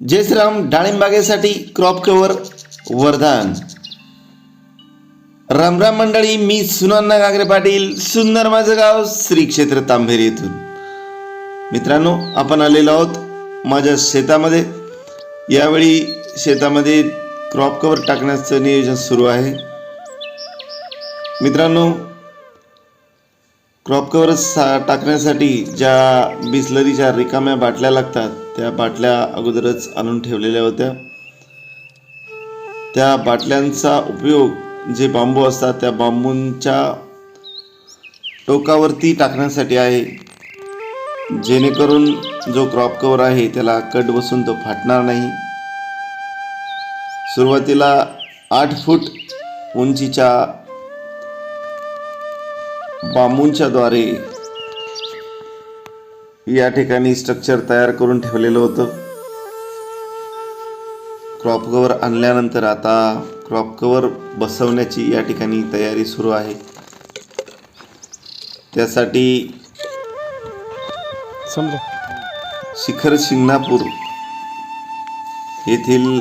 जय श्रीराम डाळिंबागेसाठी crop cover वरदान. रामराम मंडळी मी सुनन्ना गागरे पाटील सुंदर माझं गाव श्री क्षेत्र तांभेरी येथून मित्रांनो आपण आलेलो आहोत माझ्या शेतामध्ये. यावेळी शेतामध्ये क्रॉप कव्हर टाकण्याचं नियोजन सुरू आहे. मित्रांनो क्रॉप कव्हर सा टाकण्यासाठी ज्या बिसलरीच्या रिकाम्या बाटल्या लागतात त्या बाटल्या अगोदरच आणून ठेवलेल्या होत्या. त्या बाटल्यांचा उपयोग जे बांबू असतात त्या बांबूंच्या टोकावरती टाकण्यासाठी आहे. जेणेकरून जो क्रॉप कवर आहे त्याला कट बसून तो फाटणार नाही. सुरुवातीला आठ फूट उंचीच्या बांबूंच्या द्वारे या ठिकाणी स्ट्रक्चर तयार करून ठेवलेलं होतं. क्रॉप कव्हर आणल्यानंतर आता क्रॉप कव्हर बसवण्याची या ठिकाणी तयारी सुरू आहे. त्यासाठी समजा. शिखर शिंगणापूर येथील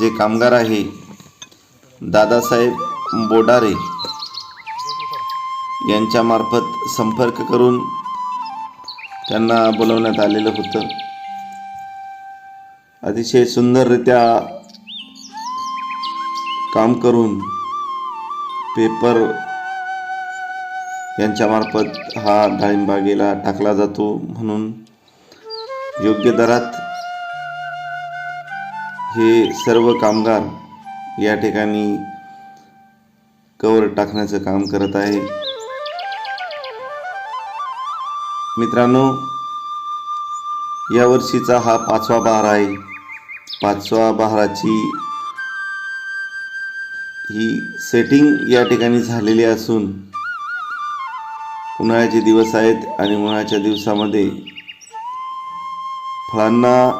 जे कामगार आहे दादासाहेब बोडारे यांच्यामार्फत संपर्क करून त्यांना बोलवण्यात आलेलं होतं. अतिशय सुंदररित्या काम करून पेपर यांच्यामार्फत हा डाळिंबागेला टाकला जातो म्हणून योग्य दरात हे सर्व कामगार या ठिकाणी कवर टाकण्याचं काम करत आहे. मित्रांनो यावर्षीचा हा पाचवा बहार आहे. पाचवा बहाराची ही सेटिंग या ठिकाणी झालेली असून उन्हाळ्याचे दिवस आहेत आणि उन्हाळ्याच्या दिवसामध्ये फळांना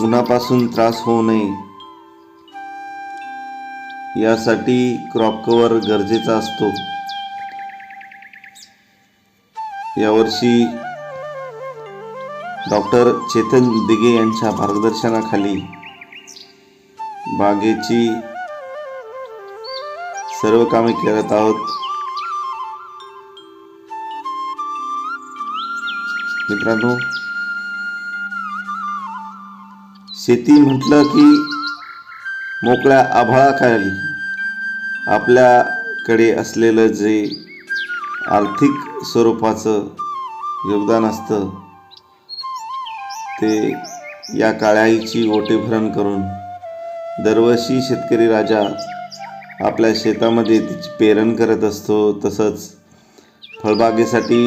उन्हापासून त्रास होऊ नये. यासाठी क्रॉप कव्हर गरजेचा असतो. यावर्षी डॉक्टर चेतन दिगे यांच्या मार्गदर्शनाखाली बागेची सर्व कामे करत आहोत. मित्रांनो शेती म्हटलं की मोकळ्या आभाळाखाली आपल्याकडे असलेलं जे आर्थिक स्वरूपाचं योगदान असतं. ते या काळ्याईची ओटीभरण करून दरवर्षी शेतकरी राजा आपल्या शेतामध्ये तिची पेरण करत असतो. तसंच फळबागेसाठी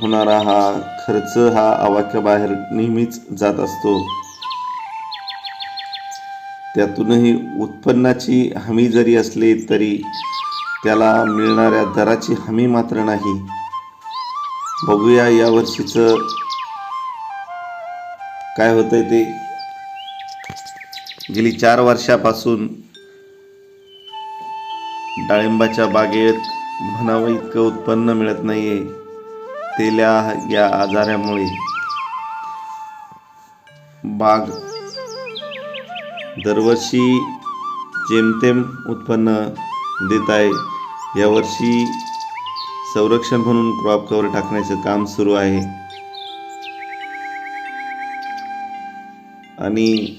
होणारा हा खर्च हा आवाक्याबाहेर नेहमीच जात असतो. त्यातूनही उत्पन्नाची हमी जरी असली तरी त्याला मिळणाऱ्या दराची हमी मात्र नाही. बघूया या वर्षीचं काय होतंय ते. गेली चार वर्षापासून डाळिंबाच्या बागेत म्हणावं इतकं उत्पन्न मिळत नाही आहे तेल्या या आजारामुळे बाग दरवर्षी जेमतेम उत्पन्न देत आहे. यावर्षी संरक्षण म्हणून क्रॉप कव्हर टाकण्याचं काम सुरू आहे. आणि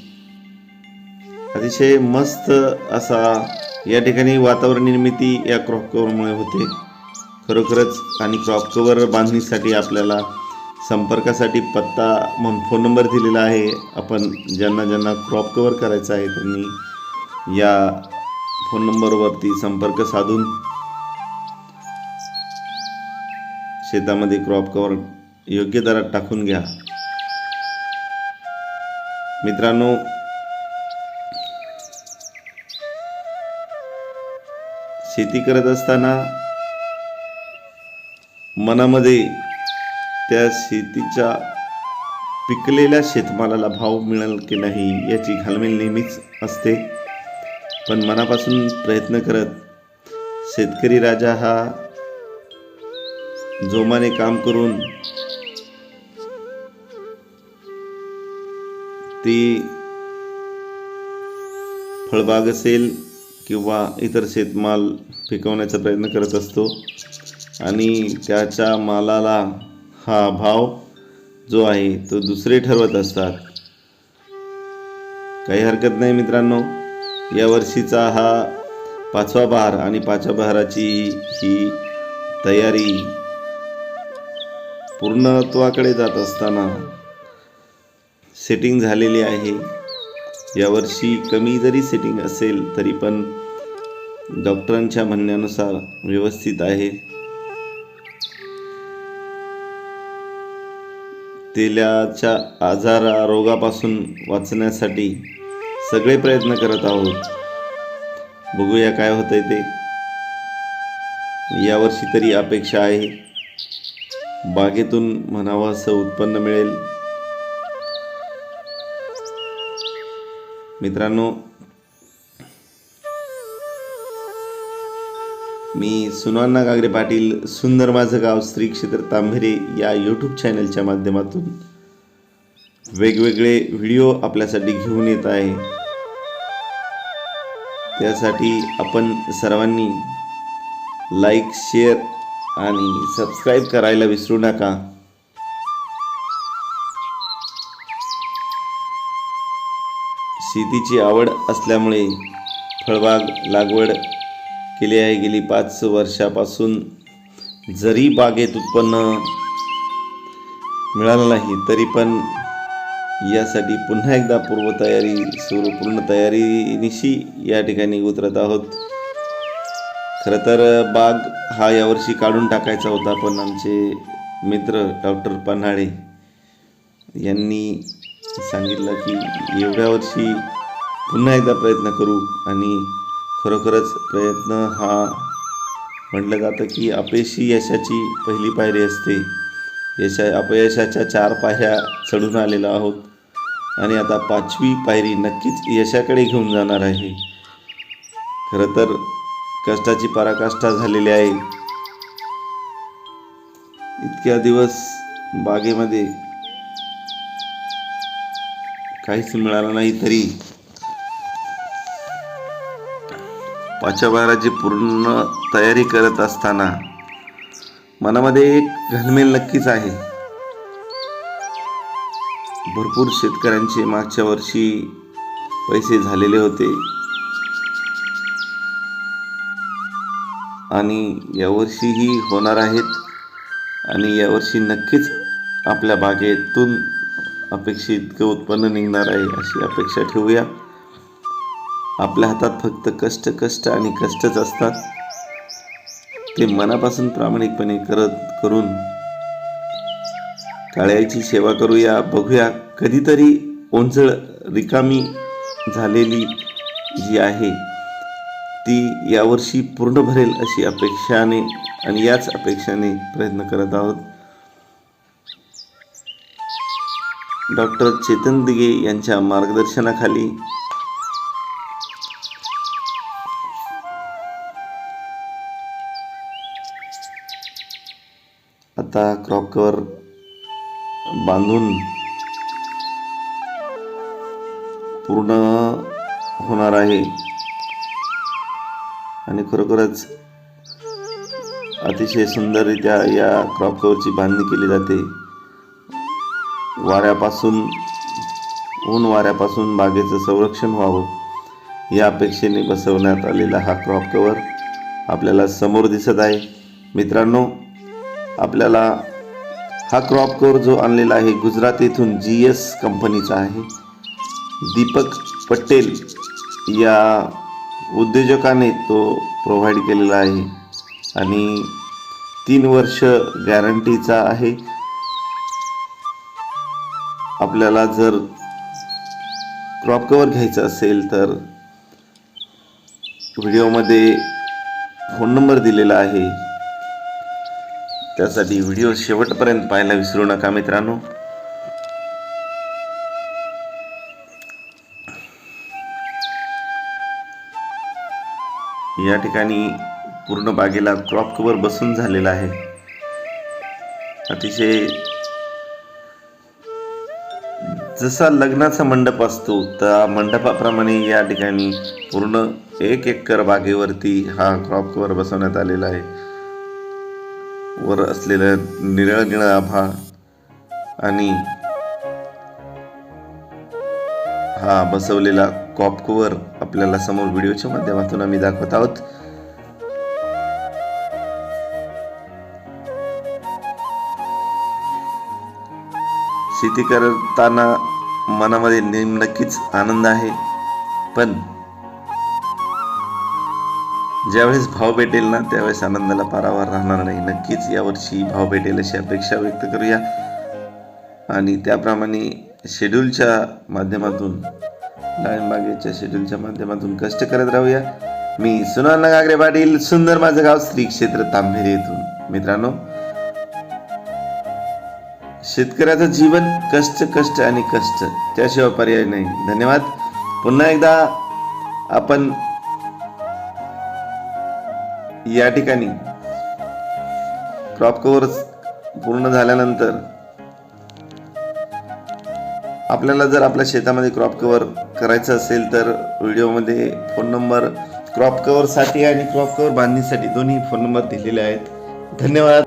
अतिशय मस्त असा या ठिकाणी वातावरण निर्मिती या क्रॉप कव्हरमुळे होते. खरोखरच आणि क्रॉप कव्हर बांधणीसाठी आपल्याला संपर्कासाठी पत्ता म्हणून फोन नंबर दिलेला आहे. आपण ज्यांना ज्यांना क्रॉप कव्हर करायचं आहे त्यांनी या फोन नंबरवरती संपर्क साधून शेतामध्ये क्रॉप कवर योग्य दरात टाकून घ्या. मित्रांनो शेती करत असताना मनामध्ये त्या शेतीच्या पिकलेल्या शेतमालाला भाव मिळेल की नाही याची घालमेल नेहमीच असते. पण मनापासून प्रयत्न करत शेतकरी राजा हा जोमाने काम करून ती फळबाग असेल किंवा इतर शेतमाल पिकवण्याचा प्रयत्न करत असतो आणि त्याच्या मालाला हा भाव जो आहे तो दुसरे ठरवत असतात. काही हरकत नाही मित्रांनो. यावर्षीचा हा पाचवा बहार आणि पाचव्या बहाराची ही तयारी पूर्णत्वाकडे जात असताना सेटिंग झालेली आहे. यावर्षी कमी जरी सेटिंग असेल तरी पण डॉक्टरांच्या म्हणण्यानुसार व्यवस्थित आहे. तेलाच्या आजारा रोगापासून वाचण्यासाठी सगळे प्रयत्न करत आहोत. बघूया काय होतंय ते. यावर्षी तरी अपेक्षा आहे. बागेतून म्हणावं असं उत्पन्न मिळेल. मित्रांनो मी सुनाना गागरे पाटील सुंदर माझं गाव श्री क्षेत्र तांभेरे या यूट्यूब चॅनलच्या माध्यमातून वेगवेगळे व्हिडिओ आपल्यासाठी घेऊन येत आहे. त्यासाठी आपण सर्वांनी लाईक शेअर आणि सबस्क्राईब करायला विसरू नका. शेतीची आवड असल्यामुळे फळबाग लागवड केली आहे. गेली पाच वर्षापासून जरी बागेत उत्पन्न मिळालं नाही तरी पण यासाठी पुन्हा एकदा पूर्वतयारी सुरू पूर्ण तयारीनिशी या ठिकाणी उतरत आहोत. खरं तर बाग हा यावर्षी काढून टाकायचा होता पण आमचे मित्र डॉक्टर पन्हाळे यांनी सांगितलं की एवढ्या वर्षी पुन्हा एकदा प्रयत्न करू आणि खरोखरच प्रयत्न हा म्हटलं जातं की अपयशी यशाची पहिली पायरी असते. यशा अपयशाच्या चार पायऱ्या चढून आलेलो आहोत आणि आता पाचवी पायरी नक्कीच यशाकडे घेऊन जाणार आहे. खरं तर कष्टाची पराकाष्ठा झालेली आहे. इतक्या दिवस बागेमध्ये काहीच मिळालं नाही तरी पाचाबाराची पूर्ण तयारी करत असताना मनामध्ये एक घनमेल नक्कीच आहे. भरपूर शेतकऱ्यांचे मागच्या वर्षी पैसे झालेले होते. आणि यावर्षीही होणार आहेत. आणि यावर्षी नक्कीच आपल्या बागेतून अपेक्षित इतकं उत्पन्न निघणार आहे अशी अपेक्षा ठेवूया. आपल्या हातात फक्त कष्ट कष्ट आणि कष्टच असतात. ते मनापासून प्रामाणिकपणे करत करून काळ्याची सेवा करूया. बघूया कधीतरी ओंजळ रिकामी झालेली जी आहे ती यावर्षी पूर्ण भरेल अशी अपेक्षाने आणि याच अपेक्षाने प्रयत्न करत आहोत. डॉक्टर चेतन दिगे यांच्या मार्गदर्शनाखाली आता क्रॉप कवर बांधून पूर्ण होणार आहे. आणि खरोखरच अतिशय सुंदररित्या या क्रॉप कवरची बांधणी केली जाते. वाऱ्यापासून ऊन वाऱ्यापासून बागेचं संरक्षण व्हावं या अपेक्षेने बसवण्यात आलेला हा क्रॉप कवर आपल्याला समोर दिसत आहे. मित्रांनो आपल्याला हा क्रॉप कवर जो आणलेला आहे गुजरात येथून जी एस कंपनीचा आहे. दीपक पटेल या उद्योजकाने तो प्रोव्हाइड केलेला आहे. आणि तीन वर्ष गॅरंटीचा आहे. आपल्याला जर क्रॉप कवर घ्यायचं असेल तर व्हिडिओमध्ये फोन नंबर दिलेला आहे. त्यासाठी व्हिडिओ शेवटपर्यंत पाहायला विसरू नका मित्रांनो. या ठिकाणी पूर्ण बागेला क्रॉप कवर बसून झालेला आहे. अतिशय जसा लग्नाचा मंडप असतो त्या मंडपाप्रमाणे या ठिकाणी पूर्ण एक एकर बागेवरती हा क्रॉप कवर बसवण्यात आलेला आहे. वर असलेलं निळं निळं आभा आणि हा बसवलेला कॉपकवर आपल्याला समोर व्हिडिओच्या माध्यमातून आम्ही दाखवत आहोत. शेती करताना मनामध्ये नेम नक्कीच आनंद आहे पण ज्यावेळेस भाव भेटेल ना त्यावेळेस आनंदाला पारावार राहणार नाही. नक्कीच यावर्षी भाव भेटेल अशी अपेक्षा व्यक्त करूया. आणि त्याप्रमाणे शेड्यूलच्या माध्यमातून डाळिंबागेच्या शेड्यूलच्या माध्यमातून कष्ट करत राहूया. मी सुनाल गागरे पाटील सुंदर माझं गाव श्री क्षेत्र तांभेरी येथून. मित्रांनो शेतकऱ्याचं जीवन कष्ट कष्ट आणि कष्ट त्याशिवाय पर्याय नाही. धन्यवाद. पुन्हा एकदा आपण या ठिकाणी क्रॉप कव्हर पूर्ण झाल्यानंतर आपल्याला जर आपल्या शेतामध्ये क्रॉप कवर करायचं असेल तर व्हिडिओमध्ये फोन नंबर क्रॉप कवरसाठी आणि क्रॉप कवर बांधणीसाठी दोन्ही फोन नंबर दिलेले आहेत. धन्यवाद.